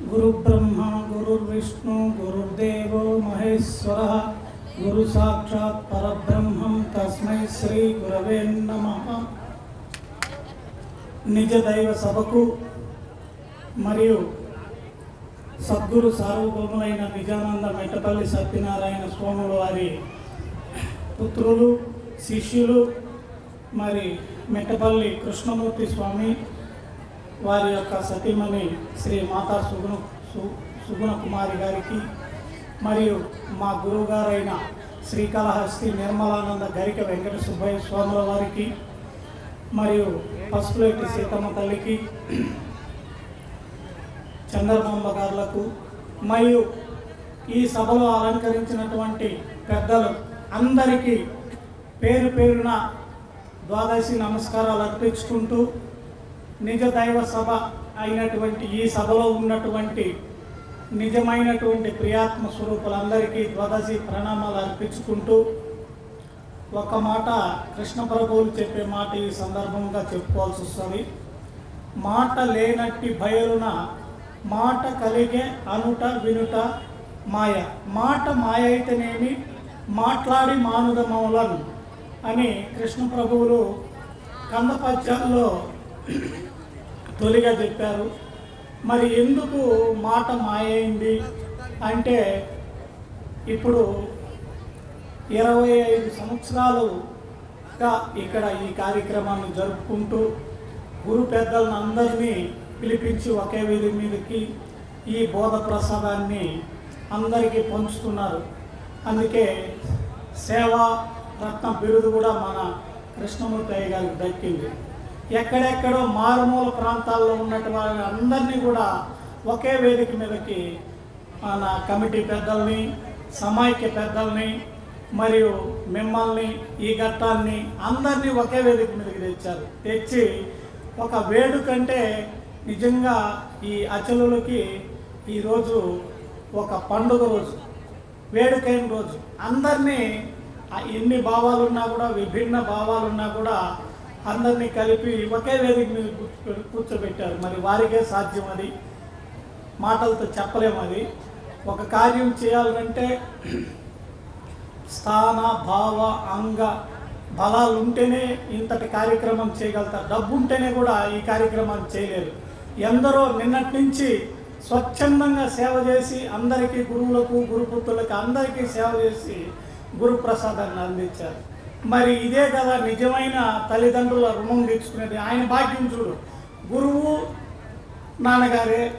గురుబ్రహ్మ గురుర్విష్ణు గురుర్దేవో మహేశ్వర గురు సాక్షాత్ పరబ్రహ్మం తస్మై శ్రీ గురవే నమ నిజ దైవ సభకు మరియు సద్గురు సార్వభౌములైన నిజానంద మెట్టపల్లి సత్యనారాయణ స్వాముల వారి పుత్రులు శిష్యులు మరి మెట్టపల్లి కృష్ణమూర్తి స్వామి వారి యొక్క సతీమణి శ్రీ మాతా సుగుణ సు సుగుణ కుమారి గారికి మరియు మా గురువుగారైన శ్రీకాళహస్తి నిర్మలానంద గరిక వెంకట సుబ్బయ్య స్వాముల వారికి మరియు పసుపులేటి సీతమ్మ తల్లికి చంద్రబాంబ గారులకు మరియు ఈ సభలో అలంకరించినటువంటి పెద్దలు అందరికీ పేరు పేరున ద్వాదశి నమస్కారాలు అర్పించుకుంటూ నిజ దైవ సభ అయినటువంటి ఈ సభలో ఉన్నటువంటి నిజమైనటువంటి ప్రియాత్మ స్వరూపులందరికీ ద్వాదశి ప్రణామాలు అర్పించుకుంటూ ఒక మాట కృష్ణ ప్రభువులు చెప్పే మాట ఈ సందర్భంగా చెప్పుకోవాల్సి వస్తుంది. మాట లేనట్టి బయలున మాట కలిగే అనుట వినుట మాయ. మాట మాయ అయితేనేమి? మాట్లాడి మానుదమౌలను అని కృష్ణ ప్రభువులు కందపద్యాల్లో తొలిగా చెప్పారు. మరి ఎందుకు మాట మాయైంది? అంటే ఇప్పుడు ఇరవై ఐదు సంవత్సరాలుగా ఇక్కడ ఈ కార్యక్రమాన్ని జరుపుకుంటూ గురు పెద్దలను అందరినీ పిలిపించి ఒకే వీధి మీదకి ఈ బోధ ప్రసాదాన్ని అందరికీ పంచుతున్నారు. అందుకే సేవా రత్న బిరుదు కూడా మన కృష్ణమూర్తి అయ్య గారికి దక్కింది. ఎక్కడెక్కడో మారుమూల ప్రాంతాల్లో ఉన్నటువంటి వారి అందరినీ కూడా ఒకే వేదిక మీదకి మన కమిటీ పెద్దల్ని సమాఖ్య పెద్దల్ని మరియు మిమ్మల్ని ఈ ఘట్టాన్ని అందరినీ ఒకే వేదిక మీదకి తెచ్చారు. తెచ్చి ఒక వేడుకంటే నిజంగా ఈ అచలులకి ఈరోజు ఒక పండుగ రోజు వేడుకైన రోజు. అందరినీ ఎన్ని భావాలున్నా కూడా విభిన్న భావాలు ఉన్నా కూడా అందరినీ కలిపి ఒకే వేదిక మీద కూర్చోబెట్టారు. మరి వారికే సాధ్యం అది. మాటలతో చెప్పలేము అది. ఒక కార్యం చేయాలంటే స్థాన భావ అంగ బలాలు ఉంటేనే ఇంతటి కార్యక్రమం చేయగలుగుతారు. డబ్బు ఉంటేనే కూడా ఈ కార్యక్రమాన్ని చేయలేరు. ఎందరో నిన్నటి నుంచి స్వచ్ఛందంగా సేవ చేసి అందరికీ గురువులకు గురుపుత్రులకు అందరికీ సేవ చేసి గురు ప్రసాదాన్ని అందించారు. మరి ఇదే కదా నిజమైన తల్లిదండ్రుల రుణం తీర్చుకునేది. ఆయన భాగ్యం చూడు. గురువు నాన్నగారే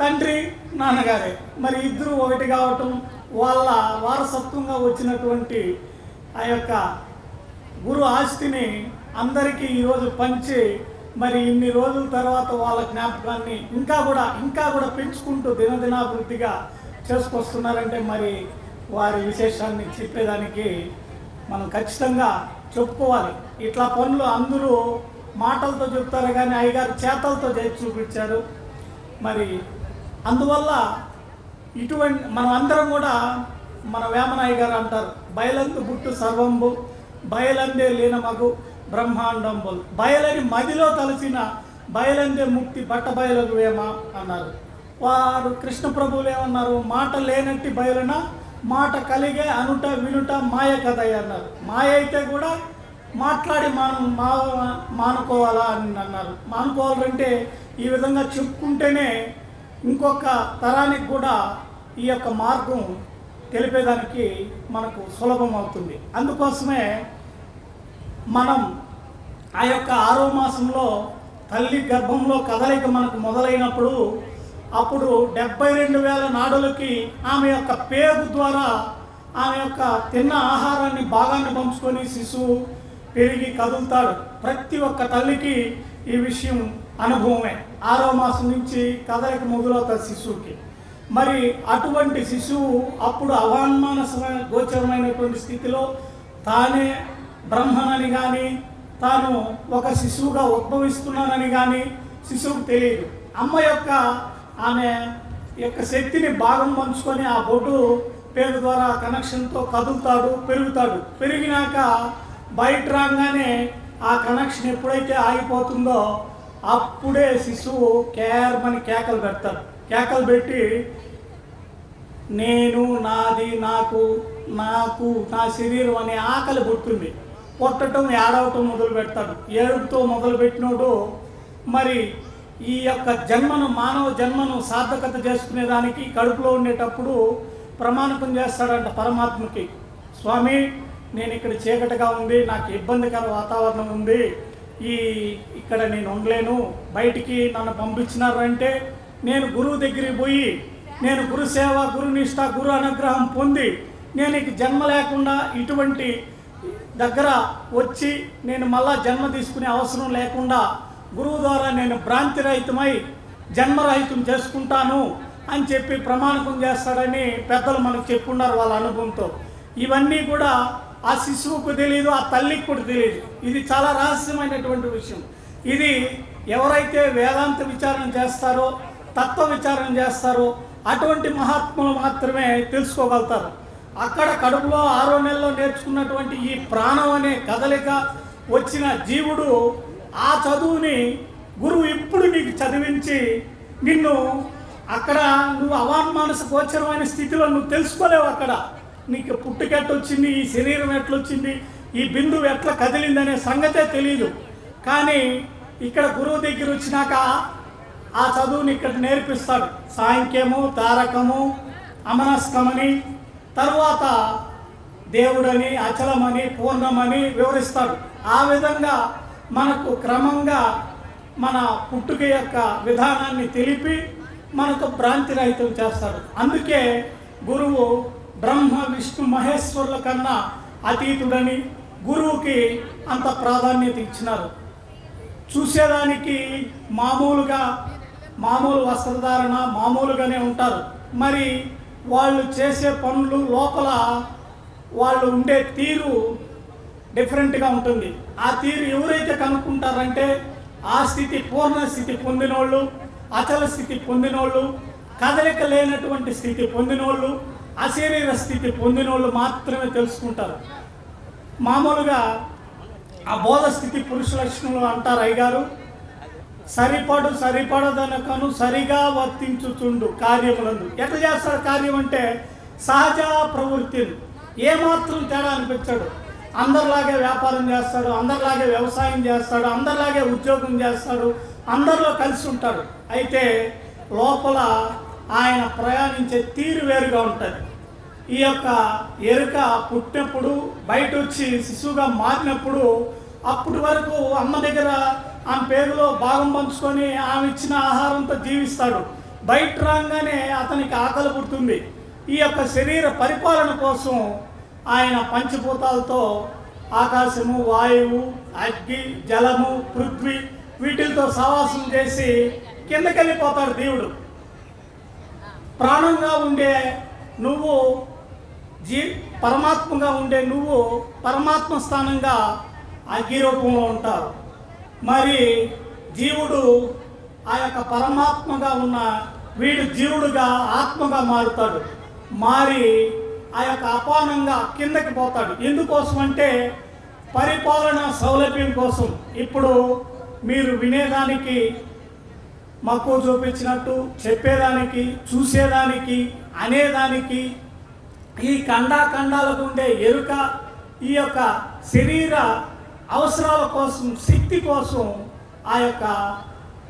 తండ్రి నాన్నగారే. మరి ఇద్దరు ఒకటి కావటం వాళ్ళ వారసత్వంగా వచ్చినటువంటి ఆ యొక్క గురు ఆస్తిని అందరికీ ఈరోజు పంచి మరి ఇన్ని రోజుల తర్వాత వాళ్ళ జ్ఞాపకాన్ని ఇంకా కూడా ఇంకా కూడా పెంచుకుంటూ దినదినాభివృద్ధిగా చేసుకొస్తున్నారంటే మరి వారి విశేషాన్ని చెప్పేదానికి మనం ఖచ్చితంగా చెప్పుకోవాలి. ఇట్లా పనులు అందరూ మాటలతో చెప్తారు కానీ అయ్యగారు చేతలతో చేసి చూపించారు. మరి అందువల్ల ఇటువంటి మనం అందరం కూడా మన వేమనాయ గారు అంటారు బయలందు బుట్టు సర్వంబు బయలందే లీనమగు బ్రహ్మాండంబులు బయలని మదిలో తలసిన బయలందే ముక్తి బట్ట బయలకు వేమ అన్నారు. వారు కృష్ణ ప్రభువులు ఏమన్నారు మాట లేనట్టి బయలున మాట కలిగే అనుట వినుట మాయ కథ అన్నారు. మాయ అయితే కూడా మాట్లాడి మాను మా మానుకోవాలా అని అన్నారు. మానుకోవాలంటే ఈ విధంగా చెప్పుకుంటేనే ఇంకొక తరానికి కూడా ఈ యొక్క మార్గం తెలిపేదానికి మనకు సులభం అవుతుంది. అందుకోసమే మనం ఆ యొక్క ఆరో మాసంలో తల్లి గర్భంలో కదలిక మనకు మొదలైనప్పుడు అప్పుడు డెబ్బై రెండు వేల నాడులకి ఆమె యొక్క పేగు ద్వారా ఆమె యొక్క తిన్న ఆహారాన్ని భాగాన్ని పంచుకొని శిశువు పెరిగి కదులుతాడు. ప్రతి ఒక్క తల్లికి ఈ విషయం అనుభవమే. ఆరో మాసం నుంచి కదలిక మొదలవుతుంది శిశువుకి. మరి అటువంటి శిశువు అప్పుడు అవాన్మాన గోచరమైనటువంటి స్థితిలో తానే బ్రహ్మనని కానీ తాను ఒక శిశువుగా ఉద్భవిస్తున్నానని కానీ శిశువుకు తెలియదు. అమ్మ యొక్క ఆమె యొక్క శక్తిని భాగం పంచుకొని ఆ బొడ్డు పేరు ద్వారా కనెక్షన్తో కదులుతాడు పెరుగుతాడు. పెరిగినాక బయట రాగానే ఆ కనెక్షన్ ఎప్పుడైతే ఆగిపోతుందో అప్పుడే శిశువు కేర్మని కేకలు పెడతాడు. కేకలు పెట్టి నేను నాది నాకు నాకు నా శరీరం అనే ఆకలి పుట్టింది పుట్టడం ఏడవటం మొదలు పెడతాడు ఏడుపుతో మొదలు పెట్టినోడు మరి ఈ యొక్క జన్మను మానవ జన్మను సార్థకత చేసుకునేదానికి కడుపులో ఉండేటప్పుడు ప్రమాణకం చేస్తాడంట పరమాత్మకి. స్వామి నేను ఇక్కడ చీకటిగా ఉంది నాకు ఇబ్బందికర వాతావరణం ఉంది ఈ ఇక్కడ నేను ఉండలేను బయటికి నన్ను పంపించినారు అంటే నేను గురువు దగ్గరికి పోయి నేను గురు సేవ గురు నిష్ఠ గురు అనుగ్రహం పొంది నేను ఇక జన్మ లేకుండా ఇటువంటి దగ్గర వచ్చి నేను మళ్ళా జన్మ తీసుకునే అవసరం లేకుండా గురువు ద్వారా నేను భ్రాంతిరహితమై జన్మరహితం చేసుకుంటాను అని చెప్పి ప్రమాణకం చేస్తాడని పెద్దలు మనకు చెప్పున్నారు వాళ్ళ అనుభవంతో. ఇవన్నీ కూడా ఆ శిశువుకు తెలియదు ఆ తల్లికి కూడా తెలియదు ఇది చాలా రహస్యమైనటువంటి విషయం. ఇది ఎవరైతే వేదాంత విచారణ చేస్తారో తత్వ విచారణ చేస్తారో అటువంటి మహాత్ములు మాత్రమే తెలుసుకోగలుగుతారు. అక్కడ కడుపులో ఆరో నెలలో నేర్చుకున్నటువంటి ఈ ప్రాణం అనే కదలిక వచ్చిన జీవుడు ఆ చదువుని గురువు ఇప్పుడు నీకు చదివించి నిన్ను అక్కడ నువ్వు అవాన్మానస గోచరమైన స్థితిలో నువ్వు తెలుసుకోలేవు అక్కడ. నీకు పుట్టుకెట్ట వచ్చింది ఈ శరీరం ఎట్లొచ్చింది ఈ బిందువు ఎట్లా కదిలిందనే సంగతే తెలియదు కానీ ఇక్కడ గురువు దగ్గర వచ్చినాక ఆ చదువుని ఇక్కడ నేర్పిస్తాడు. సాంఖ్యము తారకము అమనస్కమని తర్వాత దేవుడని అచలమని పూర్ణమని వివరిస్తాడు. ఆ విధంగా మనకు క్రమంగా మన పుట్టుక యొక్క విధానాన్ని తెలిపి మనకు భ్రాంతి రహితం చేస్తాడు. అందుకే గురువు బ్రహ్మ విష్ణు మహేశ్వరుల కన్నా అతీతుడని గురువుకి అంత ప్రాధాన్యత ఇచ్చినారు. చూసేదానికి మామూలుగా మామూలు వస్త్రధారణ మామూలుగానే ఉంటారు. మరి వాళ్ళు చేసే పనులు లోపల వాళ్ళు ఉండే తీరు డిఫరెంట్గా ఉంటుంది. ఆ తీరు ఎవరైతే కనుక్కుంటారంటే ఆ స్థితి పూర్ణ స్థితి పొందినోళ్ళు అచల స్థితి పొందినోళ్ళు కదలిక లేనటువంటి స్థితి పొందినోళ్ళు అశరీర స్థితి పొందినోళ్ళు మాత్రమే తెలుసుకుంటారు. మామూలుగా ఆ బోధ స్థితి పురుష లక్షణములు అంటారు అయ్యగారు. సరిపడు సరిపడదనకను సరిగా వర్తించుచుండు కార్యములందు. ఎట్లా చేస్తాడు కార్యం అంటే సహజ ప్రవృత్తిని ఏమాత్రం తేడా అనిపించాడు అందరిలాగే వ్యాపారం చేస్తాడు అందరిలాగే వ్యవసాయం చేస్తాడు అందరిలాగే ఉద్యోగం చేస్తాడు అందరిలో కలిసి ఉంటాడు. అయితే లోపల ఆయన ప్రయాణించే తీరు వేరుగా ఉంటుంది. ఈ యొక్క ఎరుక పుట్టినప్పుడు బయట వచ్చి శిశువుగా మారినప్పుడు అప్పటి వరకు అమ్మ దగ్గర ఆమె పేరులో భాగం పంచుకొని ఆమె ఇచ్చిన ఆహారంతో జీవిస్తాడు. బయట రాగానే అతనికి ఆకలి పుడుతుంది. ఈ యొక్క శరీర పరిపాలన కోసం ఆయన పంచభూతాలతో ఆకాశము వాయువు అగ్గి జలము పృథ్వీ వీటితో సవాసం చేసి కిందకెళ్ళిపోతాడు దేవుడు. ప్రాణంగా ఉండే నువ్వు జీ పరమాత్మగా ఉండే నువ్వు పరమాత్మ స్థానంగా అగ్ని రూపంలో ఉంటావు. మరి జీవుడు ఆ యొక్క పరమాత్మగా ఉన్న వీడు జీవుడుగా ఆత్మగా మారుతాడు. మారి యొక్క అపానంగా కిందకి పోతాడు. ఎందుకోసం అంటే పరిపాలన సౌలభ్యం కోసం. ఇప్పుడు మీరు వినేదానికి మక్కువ చూపించినట్టు చెప్పేదానికి చూసేదానికి అనేదానికి ఈ ఖండాఖండాలకు ఉండే ఎరుక ఈ యొక్క శరీర అవసరాల కోసం శక్తి కోసం ఆ యొక్క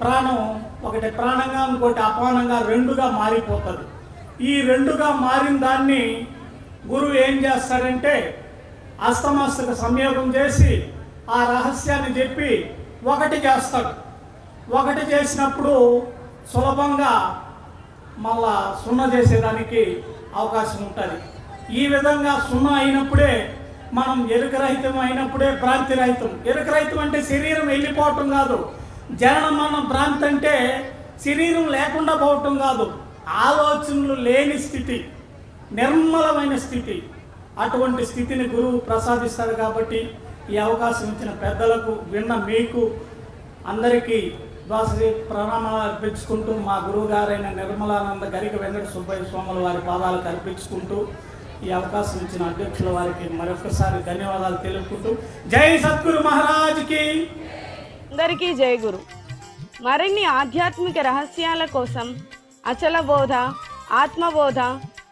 ప్రాణం ఒకటి ప్రాణంగా ఇంకోటి అపానంగా రెండుగా మారిపోతుంది. ఈ రెండుగా మారిన దాన్ని గురువు ఏం చేస్తాడంటే అస్తమస్తక సంయోగం చేసి ఆ రహస్యాన్ని చెప్పి ఒకటి చేస్తాడు. ఒకటి చేసినప్పుడు సులభంగా మళ్ళా సున్నా చేసేదానికి అవకాశం ఉంటుంది. ఈ విధంగా సున్నా అయినప్పుడే మనం ఎరుకరహితం అయినప్పుడే భ్రాంతి రహితం. ఎరుకరహితం అంటే శరీరం వెళ్ళిపోవటం కాదు. జనన మనం భ్రాంతి అంటే శరీరం లేకుండా పోవటం కాదు. ఆలోచనలు లేని స్థితి. నిర్మలమైన స్థితి. అటువంటి స్థితిని గురువు ప్రసాదిస్తాడు కాబట్టి ఈ అవకాశం ఇచ్చిన పెద్దలకు విన్న మీకు అందరికీ ద్వాసరి ప్రణామాలు అర్పించుకుంటూ మా గురువు గారైన నిర్మలానంద గరిక వెంకట సుబ్బయ్య స్వాముల వారి పాదాలకు అర్పించుకుంటూ ఈ అవకాశం ఇచ్చిన అధ్యక్షుల వారికి మరొకసారి ధన్యవాదాలు తెలుపుకుంటూ జై సద్గురు మహారాజ్కి అందరికీ జై గురు. మరిన్ని ఆధ్యాత్మిక రహస్యాల కోసం అచల బోధ ఆత్మబోధ